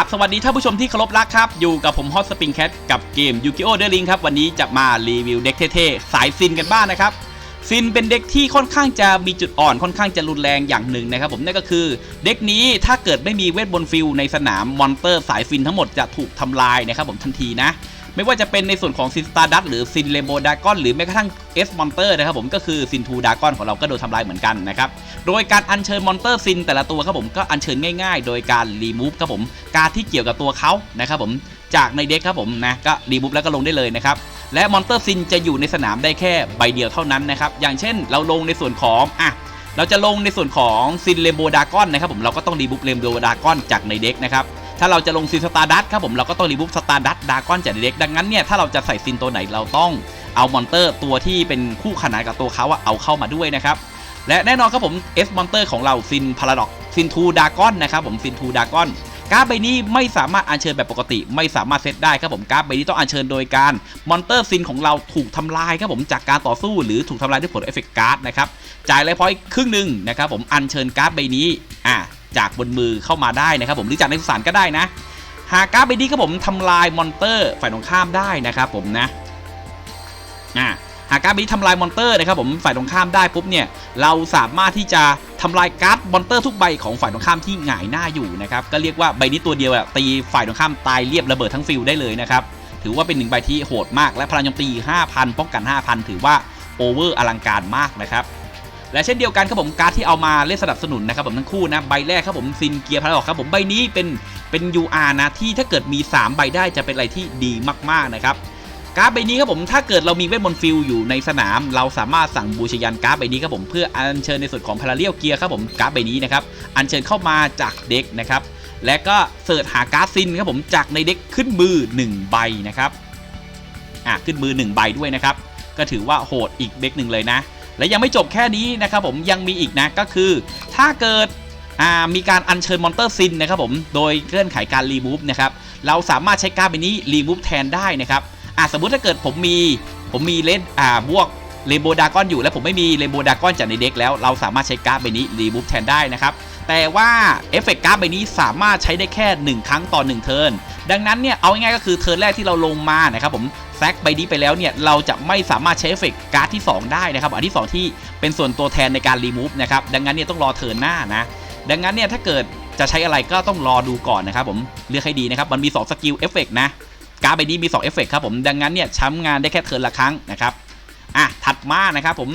ครับ สวัสดีท่านผู้ชมที่เคารพรักครับ อยู่กับผมฮอตสปริงแคทกับเกมยูกิโอเดลิงครับ วันนี้จะมารีวิวเด็กเท่ๆ สายซินกันบ้างนะครับ ซินเป็นเด็กที่ค่อนข้างจะมีจุดอ่อนค่อนข้างจะรุนแรงอย่างหนึ่งนะครับผมนั่นก็คือ เด็กนี้ถ้าเกิดไม่มีเวทบนฟิลในสนามมอนเตอร์สายฟินทั้งหมดจะถูกทำลายนะครับผมทันทีนะ ไม่ว่าจะเป็นในส่วนของซินสตาร์ดัตหรือซินเลโบดากอนหรือแม้กระทั่งเอสมอนเตอร์นะครับผมก็คือซินทูดากอนของเราก็โดนทำลายเหมือนกันนะครับโดยการอัญเชิญมอนเตอร์ซินแต่ละตัวครับผมก็อัญเชิญง่าย ๆ โดยการรีมูฟครับผมการที่เกี่ยวกับตัวเขานะครับผมจากในเด็กครับผมนะก็รีมูฟแล้วก็ลงได้เลยนะครับและมอนเตอร์ซินจะอยู่ในสนามได้แค่ใบเดียวเท่านั้นนะครับอย่างเช่นเราลงในส่วนของอะเราจะลงในส่วนของซินเลโบดากอนนะครับผมเราก็ต้องรีมูฟเลมโบดากอนจากในเด็กนะครับ ถ้าเราจะลงซินสตาร์ดัตครับผมเราก็ต้องรีมูฟสตาร์ดัตดากอนจากเด็กดังนั้นเนี่ยถ้าเราจะใส่ซินตัวไหนเราต้องเอามอนเตอร์ตัวที่เป็นคู่ขนานกับตัวเขาอะเอาเข้ามาด้วยนะครับและแน่นอนครับผมเอสมอนเตอร์ของเราซินพาราดอกซินทูดากอนนะครับผมซินทูดากอนการ์ดใบนี้ไม่สามารถอัญเชิญแบบปกติ ไม่สามารถเซตได้ครับผมการ์ดใบนี้ต้องอัญเชิญโดยการมอนเตอร์ซินของเราถูกทำลายครับผมจากการต่อสู้หรือถูกทำลายด้วยผลเอฟเฟกต์การ์ดนะครับจ่ายไลฟ์พอยต์ครึ่งหนึ่งนะครับผมอัญเชิญการ์ดใบนี้อ่า จากบนมือเข้ามาได้นะครับผมหรือจากในสุสานก็ได้นะ หากการ์ดใบนี้ครับผมทำลายมอนเตอร์ฝ่ายตรงข้ามได้นะครับผมนะอ่าหากการ์ดใบนี้ทำลายมอนเตอร์นะครับผมฝ่ายตรงข้ามได้ปุ๊บเนี่ยเราสามารถที่จะทำลายการ์ดมอนเตอร์ทุกใบของฝ่ายตรงข้ามที่หงายหน้าอยู่นะครับก็เรียกว่าใบนี้ตัวเดียวตีฝ่ายตรงข้ามตายเรียบระเบิดทั้งฟิลได้เลยนะครับถือว่าเป็นหนึ่งใบที่โหดมากและพลังโจมตี 5,000 ป้องกัน 5,000 ถือว่าโอเวอร์อลังการมากนะครับ และเช่นเดียวกันครับผมการ์ดที่เอามาเล่นสนับสนุนนะครับผมทั้งคู่นะใบแรกครับผมซินเกียร์พาราดอกครับผมใบนี้เป็นเป็น UR นะที่ถ้าเกิดมี 3 ใบได้จะเป็นอะไรที่ดีมากๆนะครับการ์ดใบนี้ครับผมถ้าเกิดเรามีเวทมนต์ฟิลอยู่ในสนาม เราสามารถสั่งบูชยันการ์ดใบนี้ครับผมเพื่ออัญเชิญในส่วนของพาราเรียลเกียร์ครับผมการ์ดใบนี้นะครับอัญเชิญเข้ามาจากเด็กนะครับและก็เสิร์ชหาการ์ดซินครับผมจากในเด็กขึ้นมือ 1 ใบนะครับอะขึ้นมือ 1 ใบด้วยนะครับก็ถือว่าโหดอีกเด็กหนึ่งเลยนะ และยังไม่จบแค่นี้นะครับผมยังมีอีกนะก็คือถ้าเกิดมีการอัญเชิญมอนเตอร์ซินนะครับผมโดยเงื่อนไขการรีมูฟนะครับเราสามารถใช้การ์ดใบนี้รีมูฟแทนได้นะครับสมมุติถ้าเกิดผมมีผมมีเลนบวกเรนโบดากอนอยู่และผมไม่มีเรนโบดากอนจากในเด็กแล้วเราสามารถใช้การ์ดใบนี้รีมูฟแทนได้นะครับแต่ว่าเอฟเฟกต์การ์ดใบนี้สามารถใช้ได้แค่ 1 ครั้งต่อ 1 เทิร์นดังนั้นเนี่ยเอาง่ายๆก็คือเทิร์นแรกที่เราลงมานะครับผม แซกใบนี้ไปแล้วเนี่ยเราจะไม่สามารถใช้เอฟเฟกต์การ์ดที่ 2 ได้นะครับ อันที่ 2 ที่เป็นส่วนตัวแทนในการรีมูฟนะครับดังนั้นเนี่ยต้องรอเทิร์นหน้านะ ดังนั้นเนี่ยถ้าเกิดจะใช้อะไรก็ต้องรอดูก่อนนะครับผมเลือกให้ดีนะครับมันมี 2 สกิลเอฟเฟกต์นะการ์ดใบนี้มี2เอฟเฟกต์ครับผมดังนั้นเนี่ยช้ำงานได้แค่เทิร์นละครั้งนะครับอะถัดมานะครับผม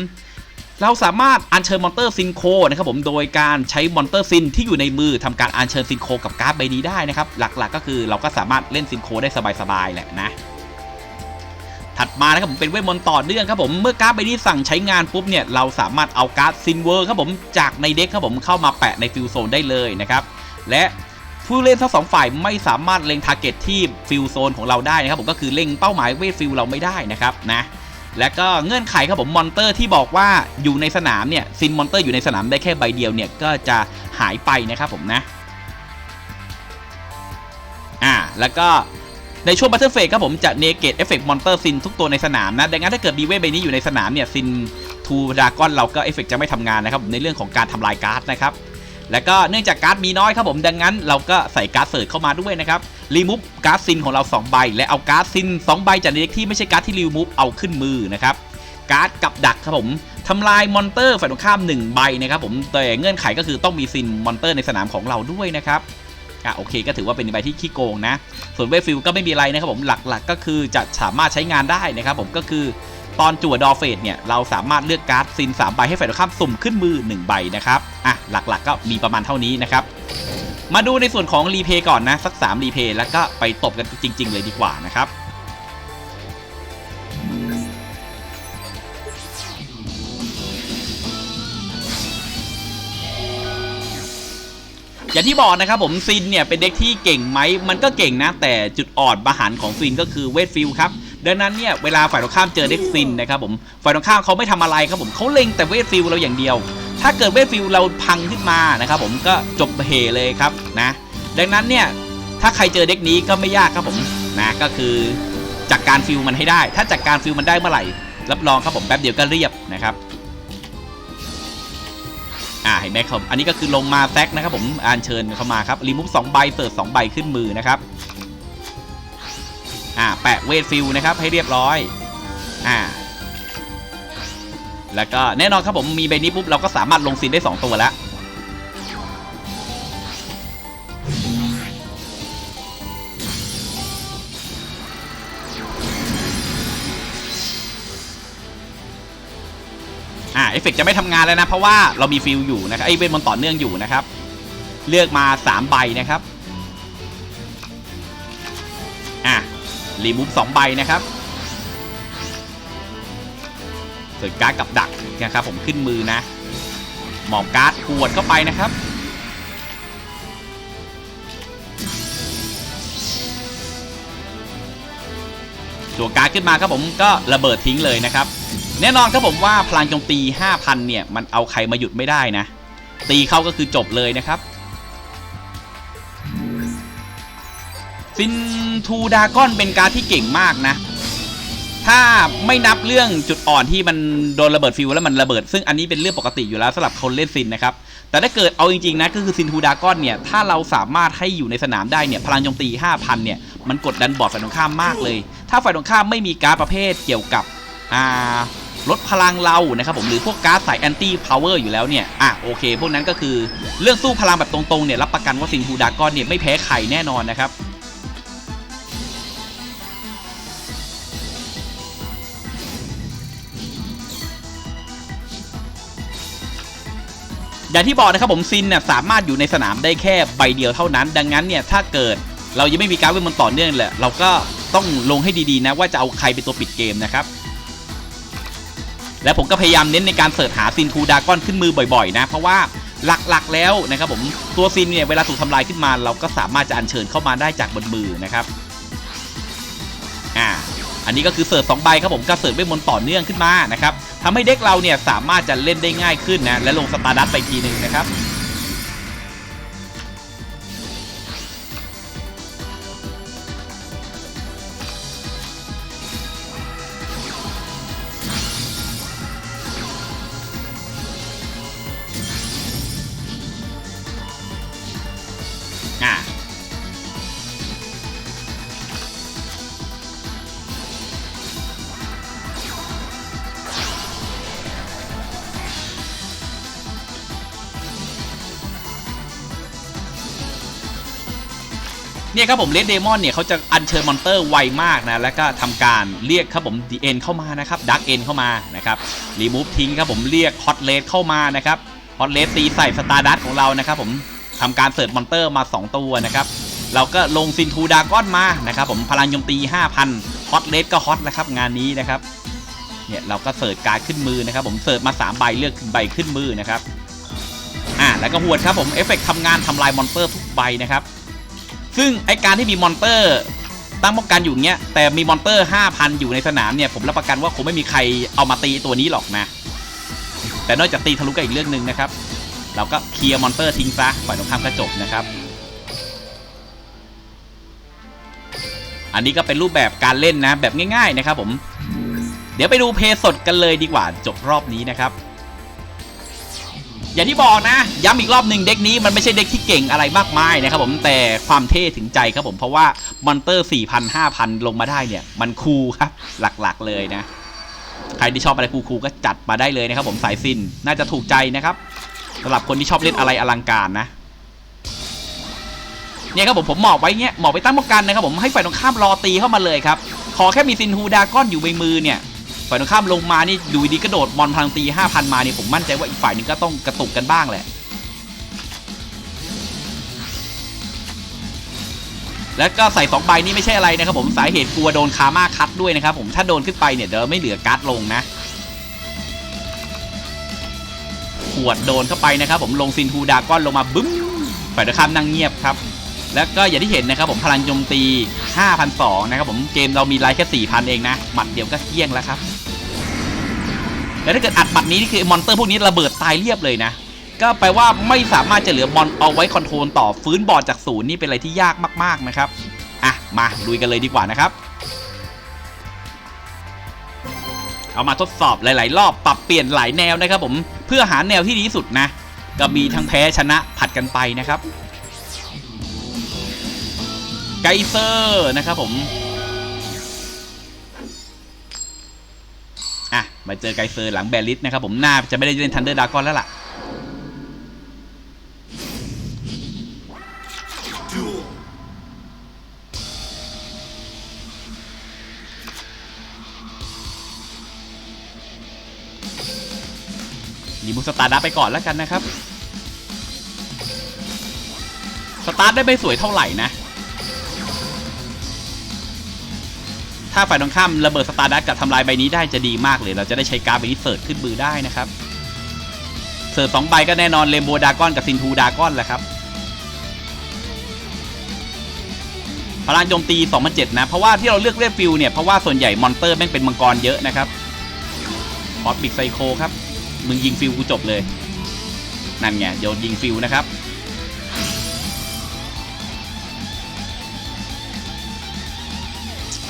เราสามารถอัญเชิญมอนเตอร์ซินโคนะครับผมโดยการใช้มอนเตอร์ซินที่อยู่ในมือทำการอัญเชิญซินโคกับการ์ดใบนี้ได้นะครับหลักๆ ก็คือเราก็สามารถเล่นซินโคได้สบายๆแหละนะ ถัดมานะครับผมเป็นเวทมนต์ต่อเนื่องครับผมเมื่อการ์ดใบนี้สั่งใช้งานปุ๊บเนี่ยเราสามารถเอาการ์ดซินเวอร์ครับผมจากในเด็กครับผมเข้ามาแปะในฟิลโซนได้เลยนะครับและผู้เล่นทั้งสองฝ่ายไม่สามารถเล็งทาร์เก็ตที่ฟิลโซนของเราได้นะครับผมก็คือเล็งเป้าหมายเวทฟิลเราไม่ได้นะครับนะและก็เงื่อนไขครับผมมอนเตอร์ที่บอกว่าอยู่ในสนามเนี่ยซินมอนเตอร์อยู่ในสนามได้แค่ใบเดียวเนี่ยก็จะหายไปนะครับผมนะอ่าแล้วก็ ในช่วง Battle Phase ครับผมจะ Negate Effect Monster Sin ทุกตัวในสนามนะ ดังนั้นถ้าเกิดมีเวทใบนี้อยู่ในสนามเนี่ย Sin ทูดากอนเราก็เอฟเฟกจะไม่ทำงานนะครับในเรื่องของการทำลายการ์ดนะครับแล้วก็เนื่องจากการ์ดมีน้อยครับผมดังนั้นเราก็ใส่การ์ดเสิร์ชเข้ามาด้วยนะครับรีมูฟการ์ดซินของเรา 2 ใบ และเอาการ์ดซิน2ใบจากในเด็กที่ไม่ใช่การ์ดที่รีมูฟเอาขึ้นมือนะครับการ์ดกับดักครับผมทำลายมอนเตอร์ฝ่ายตรงข้าม 1 ใบนะครับผมแต่เงื่อนไขก็คือต้องมีซินมอนเตอร์ในสนามของเราด้วยนะครับ อะโอเคก็ถือว่าเป็นใบที่ขี้โกงนะ ส่วนเวฟฟิลก็ไม่มีอะไรนะครับผมหลักๆ ก็คือจะสามารถใช้งานได้นะครับผมก็คือตอนจั่วดอเฟสเนี่ยเราสามารถเลือกการ์ดซิน3ใบให้ฝ่ายตรงข้ามสุ่มขึ้นมือ 1 ใบนะครับอะหลักๆ ก็มีประมาณเท่านี้นะครับมาดูในส่วนของรีเพย์ก่อนนะสัก3รีเพย์แล้วก็ไปตบกันจริง ๆ เลยดีกว่านะครับ อย่างที่บอกนะครับผมซินเนี่ยเป็นเด็กที่เก่งไหมมันก็เก่งนะ แต่จุดอ่อนบาหันของซินก็คือเวทฟิลครับดังนั้นเนี่ยเวลาฝ่ายตรงข้ามเจอเด็กซินนะครับผมฝ่ายตรงข้ามเขาไม่ทำอะไรครับผมเขาเล็งแต่เวทฟิลเราอย่างเดียว ถ้าเกิดเวทฟิลเราพังขึ้นมานะครับผมก็จบเฮเลยครับนะดังนั้นเนี่ยถ้าใครเจอเด็กนี้ก็ไม่ยากครับผมนะก็คือจัดกการฟิลมันให้ได้ ถ้าจัดกการฟิลมันได้เมื่อไหร่รับรองครับผมแป๊บเดียวก็เรียบนะครับ อ่าเห็นไหมครับอันนี้ก็คือลงมาแซกนะครับผมอ่านเชิญเข้ามาครับรีมูฟสองใบเสิร์ฟสองใบขึ้นมือนะครับอ่าแปะเวทฟิลนะครับให้เรียบร้อยอ่าแล้วก็แน่นอนครับผมมีใบนี้ปุ๊บเราก็สามารถลงซินได้ 2 ตัวแล้ว เอฟเฟกจะไม่ทำงานแล้วนะ เพราะว่าเรามีฟิลอยู่นะครับไอ้เวทมนต์ต่อเนื่องอยู่นะครับ เลือกมา3ใบนะครับอะรีมูฟสองใบนะครับเสิร์การ์ดกับดักนะครับผมขึ้นมือนะ หมอบการ์ดขวดเข้าไปนะครับตัวการ์ดขึ้นมาครับผมก็ระเบิดทิ้งเลยนะครับ แน่นอนครับผมว่าพลังโจมตี 5,000 เนี่ย มันเอาใครมาหยุดไม่ได้นะ ตีเข้าก็คือจบเลยนะครับ ซินทูดากอนเป็นการดที่เก่งมากนะ ถ้าไม่นับเรื่องจุดอ่อนที่มันโดนระเบิดฟิวแล้วมันระเบิด ซึ่งอันนี้เป็นเรื่องปกติอยู่แล้วสำหรับคนเล่นซินนะครับ แต่ถ้าเกิดเอาจริงๆนะก็คือซินทูดากอนเนี่ย ถ้าเราสามารถให้อยู่ในสนามได้เนี่ย พลังโจมตี 5,000 เนี่ย มันกดดันบอดฝ่ายตรงข้ามมากเลย ถ้าฝ่ายตรงข้ามไม่มีการดประเภทเกี่ยวกับ อ่า ลดพลังเรานะครับผมหรือพวกการ์ดสายแอนตี้พาวเวอร์อยู่แล้วเนี่ยอะโอเค พวกนั้นก็คือเรื่องสู้พลังแบบตรงๆเนี่ยรับประกันว่าซินทูดากอนเนี่ยไม่แพ้ใครแน่นอนนะครับอย่างที่บอกนะครับผมซินเนี่ยสามารถอยู่ในสนามได้แค่ใบเดียวเท่านั้น ดังนั้นเนี่ยถ้าเกิดเรายังไม่มีการเวทมนต์ต่อเนื่องแหละเราก็ต้องลงให้ดีๆนะว่าจะเอาใครเป็นตัวปิดเกมนะครับ และผมก็พยายามเน้นในการเสิร์ชหาซินทูดากอนขึ้นมือบ่อยๆ นะ เพราะว่าหลักๆแล้วนะครับผมตัวซินเนี่ยเวลาถูกทำลายขึ้นมา เราก็สามารถจะอัญเชิญเข้ามาได้จากบนมือนะครับอ่าอันนี้ก็คือเสิร์ฟสองใบครับผมก็เสิร์ฟเวทมนต์ต่อเนื่องขึ้นมานะครับทำให้เด็กเราเนี่ยสามารถจะเล่นได้ง่ายขึ้นนะและลงสตาร์ดัสไปทีหนึ่งนะครับ เนี่ยครับผมเลดเดมอนเนี่ยเขาจะอัญเชิญมอนเตอร์ไวมากนะแล้วก็ทำการเรียกครับผมดีเอ็นเข้ามานะครับดักเอ็นเข้ามานะครับรีมูฟทิ้งครับผมเรียกฮอตเลดเข้ามานะครับฮอตเลดตีใส่สตาร์ดัตของเรานะครับผมทำการเสิร์ชมอนเตอร์มา 2 ตัวนะครับเราก็ลงซินทูดากอนมานะครับผมพลังโจมตี 5,000ฮอตเลดก็ฮอตแล้วครับงานนี้นะครับเนี่ยเราก็เสิร์ชการขึ้นมือนะครับผมเสิร์ชมา3ใบเลือกใบขึ้นมือนะครับอ่าแล้วก็หวดครับผมเอฟเฟกต์ทำงานทำลายมอนเตอร์ทุกใบนะครับ ซึ่งไอการที่มีมอนเตอร์ตั้งป้องกันอยู่เงี้ยแต่มีมอนเตอร์ 5,000 อยู่ในสนามเนี่ยผมรับประกันว่าคงไม่มีใครเอามาตีตัวนี้หรอกนะ แต่นอกจากตีทะลุก็อีกเรื่องหนึ่งนะครับ เราก็เคลียร์มอนเตอร์ทิ้งซะฝ่ายตรงข้ามก็จบนะครับ อันนี้ก็เป็นรูปแบบการเล่นนะแบบง่าย ๆนะครับผม เดี๋ยวไปดูเพย์สดกันเลยดีกว่าจบรอบนี้นะครับ อย่างที่บอกนะ ย้ำอีกรอบหนึ่งเด็กนี้มันไม่ใช่เด็กที่เก่งอะไรมากมายนะครับผมแต่ความเท่ถึงใจครับผมเพราะว่ามอนเตอร์ 4,000 5,000 ลงมาได้เนี่ย มันคูลครับ หลักๆเลยนะ ใครที่ชอบอะไรคูลๆก็จัดมาได้เลยนะครับผมสายซินน่าจะถูกใจนะครับสำหรับคนที่ชอบเล่นอะไรอลังการนะเนี่ยครับผมผมหมอบไว้เงี้ยหมอบไปตั้งป้องกันนะครับผมให้ฝ่ายตรงข้ามรอตีเข้ามาเลยครับขอแค่มีซินฮูดากอนอยู่ในมือเนี่ย ฝ่ายตรงข้ามลงมานี่ดูดีกระโดดมอนพลังตี5,000 มาเนี่ยผมมั่นใจว่าอีกฝ่ายหนึงก็ต้องกระตุกกันบ้างแหละ แล้วก็ใส่2ใบนี่ไม่ใช่อะไรนะครับผมสาเหตุกลัวโดนคาม่าคัดด้วยนะครับผมถ้าโดนขึ้นไปเนี่ยเดี๋ยวไม่เหลือการ์ดลงนะขวดโดนเข้าไปนะครับผมลงซินทูดาก้อนลงมาบึ้มฝ่ายตรงข้ามนั่งเงียบครับแล้วก็อย่างที่เห็นนะครับผมพลังโจมตี5,200นะครับผมเกมเรามีไลท์แค่ 4,000 เองนะ หมัดเดียวก็เกี้ยงแล้วครับ แล้วถ้าเกิดอัดหมัดนี้นี่คือมอนเตอร์พวกนี้ระเบิดตายเรียบเลยนะ ก็แปลว่าไม่สามารถจะเหลือบอลเอาไว้คอนโทรลต่อฟื้นบอร์ดจากศูนย์นี่เป็นอะไรที่ยากมากๆนะครับ อะ มาลุยกันเลยดีกว่านะครับ เอามาทดสอบหลาย ๆ รอบปรับเปลี่ยนหลายแนวนะครับ ผมเพื่อหาแนวที่ดีที่สุดนะ ก็มีทั้งแพ้ชนะผัดกันไปนะครับไกเซอร์นะครับผม มาเจอไกเซอร์หลังแบลิสนะครับผมหน่าจะไม่ได้เล่นทันเดอร์ดากอนแล้วล่ะรีมูสตาร์ดับไปก่อนแล้วกันนะครับ สตาร์ทได้ไม่สวยเท่าไหร่นะ ถ้าฝ่ายตรงข้ามระเบิดสตาร์ดัสกับทำลายใบนี้ได้จะดีมากเลย เราจะได้ใช้การ์ดใบนี้เสิร์ชขึ้นมือได้นะครับ เสิร์ชสองใบก็แน่นอนเรมโบดากอนกับซินทูดากอนแหละครับ พลังโจมตี2007นะ เพราะว่าที่เราเลือกเล่นฟิลเนี่ย เพราะว่าส่วนใหญ่มอนเตอร์แม่งเป็นมังกรเยอะนะครับคอสบิกไซโคครับ มึงยิงฟิลกูจบเลย นั่นไงเดี๋ยวยิงฟิลนะครับ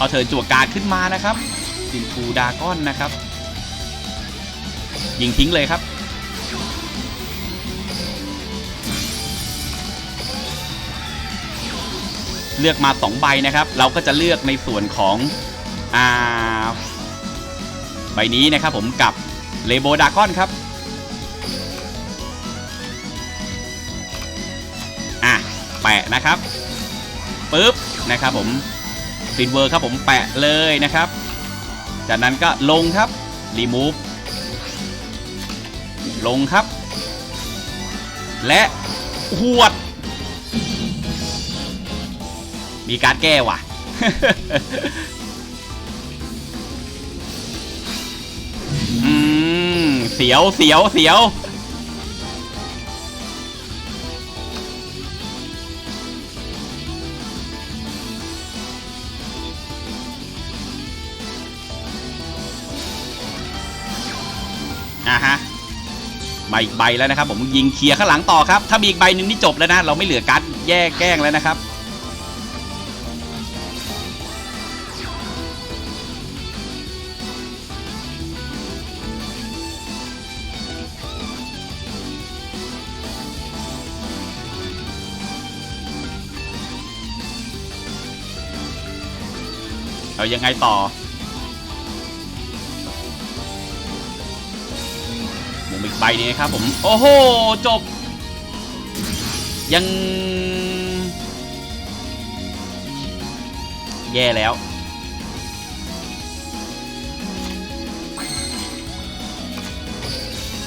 อาเธอจั่วการขึ้นมานะครับซินฟูดากอนนะครับ ยิงทิ้งเลยครับ เลือกมา 2 ใบนะครับ เราก็จะเลือกในส่วนของอ่าใบนี้นะครับผมกับเลโบดากอนครับอะแปะนะครับปึ๊บนะครับผม ฟินเวอร์ครับผมแปะเลยนะครับ จากนั้นก็ลงครับรีมูฟลงครับ และหวด มีการแก้ว่ะ อืม เสียวเสียวเสียว อะฮะใบอีกใบแล้วนะครับ ผมยิงเคลียร์ข้างหลังต่อครับ ถ้ามีอีกใบหนึ่งนี่จบแล้วนะ เราไม่เหลือการแย่แกล้งแล้วนะครับ เอายังไงต่อ อีกใบนี้ครับผม โอ้โห จบ ยัง แย่แล้ว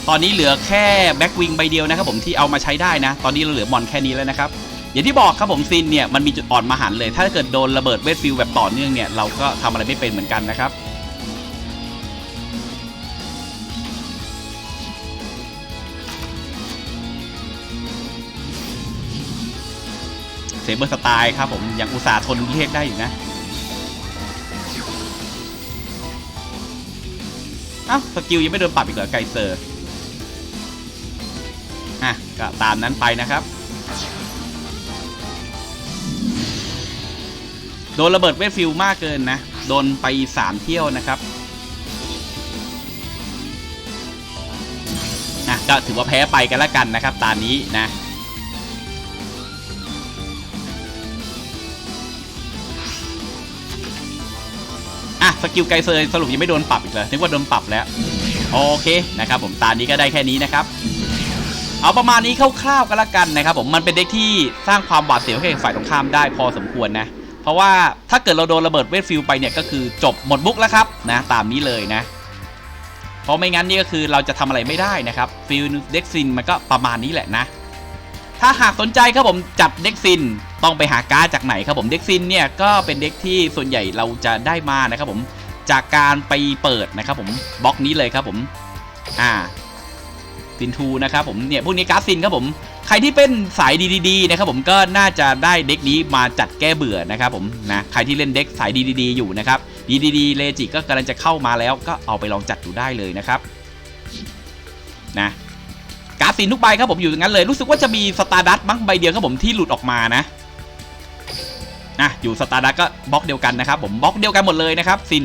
ตอนนี้เหลือแค่แบ็กวิงใบเดียวนะครับผมที่เอามาใช้ได้นะ ตอนนี้เราเหลือมอนแค่นี้แล้วนะครับอย่างที่บอกครับผมซินเนี่ยมันมีจุดอ่อนมาหันเลย ถ้าเกิดโดนระเบิดเวทฟิลแบบต่อเนื่องเนี่ยเราก็ทำอะไรไม่เป็นเหมือนกันนะครับ เซเบอร์สไตล์ครับผมยังอุตส่าห์ทนเรียกได้อยู่นะเอ้าสกิลยังไม่โดนปรับอีกเหรอไกเซอร์อะก็ตามนั้นไปนะครับ โดนระเบิดเวทฟิลมากเกินนะ โดนไป 3 เที่ยวนะครับอะก็ถือว่าแพ้ไปกันละกันนะครับตามนี้นะ กิลไกเซอร์สรุปยังไม่โดนปรับอีกเลยนึกว่าโดนปรับแล้ว โอเคนะครับผมตานี้ก็ได้แค่นี้นะครับ เอาประมาณนี้คร่าวๆกันละกันนะครับผมมันเป็นเด็กที่สร้างความหวาดเสียวให้ฝ่ายตรงข้ามได้พอสมควรนะ เพราะว่าถ้าเกิดเราโดนระเบิดเวทฟิลไปเนี่ยก็คือจบหมดบุกแล้วครับนะตามนี้เลยนะเพราะไม่งั้นนี่ก็คือเราจะทำอะไรไม่ได้นะครับฟิลเด็กซินมันก็ประมาณนี้แหละนะ ถ้าหากสนใจครับผมจับเด็กซินต้องไปหาการ์ดจากไหนครับผมเด็กซินเนี่ยก็เป็นเด็กที่ส่วนใหญ่เราจะได้มานะครับผม จากการไปเปิดนะครับผมบล็อกนี้เลยครับผมอ่าซินทูนะครับผมเนี่ยพวกนี้การ์ดซินครับผมใครที่เป็นสายดีๆนะครับผมก็น่าจะได้เด็กนี้มาจัดแก้เบื่อนะครับผมนะใครที่เล่นเด็กสายดีๆอยู่นะครับดีๆเลจิก็กำลังจะเข้ามาแล้วก็เอาไปลองจัดดูได้เลยนะครับนะการ์ดซินทุกใบครับผมอยู่อย่างนั้นเลยรู้สึกว่าจะมีสตาร์ดัตมั้งใบเดียวครับผมที่หลุดออกมานะอะอยู่สตาร์ดัตก็บล็อกเดียวกันนะครับผมบล็อกเดียวกันหมดเลยนะครับซิน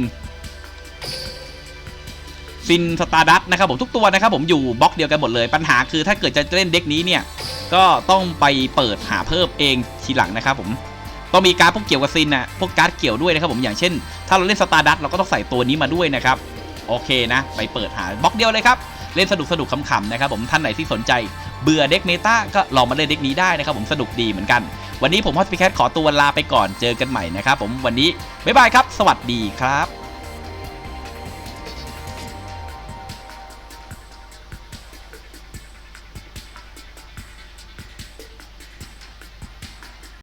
ซินสตาร์ดัตนะครับผมทุกตัวนะครับผมอยู่บล็อกเดียวกันหมดเลยปัญหาคือถ้าเกิดจะเล่นเด็กนี้เนี่ยก็ต้องไปเปิดหาเพิ่มเองทีหลังนะครับผมต้องมีการดพวกเกี่ยวกับซินนะพวกการ์ดเกี่ยวด้วยนะครับผมอย่างเช่น ถ้าเราเล่นสตาร์ดัตเราก็ต้องใส่ตัวนี้มาด้วยนะครับโอเคนะ ไปเปิดหาบล็อกเดียวเลยครับเล่นสนุกสนุกขำๆนะครับผมท่านไหนที่สนใจเบื่อเด็กเมตาก็ลองมาเล่นเด็กนี้ได้นะครับผมสนุกดีเหมือนกัน วันนี้ผมฮอสพิแคทขอตัวลาไปก่อนเจอกันใหม่นะครับผมวันนี้บ๊ายบายครับ สวัสดีครับ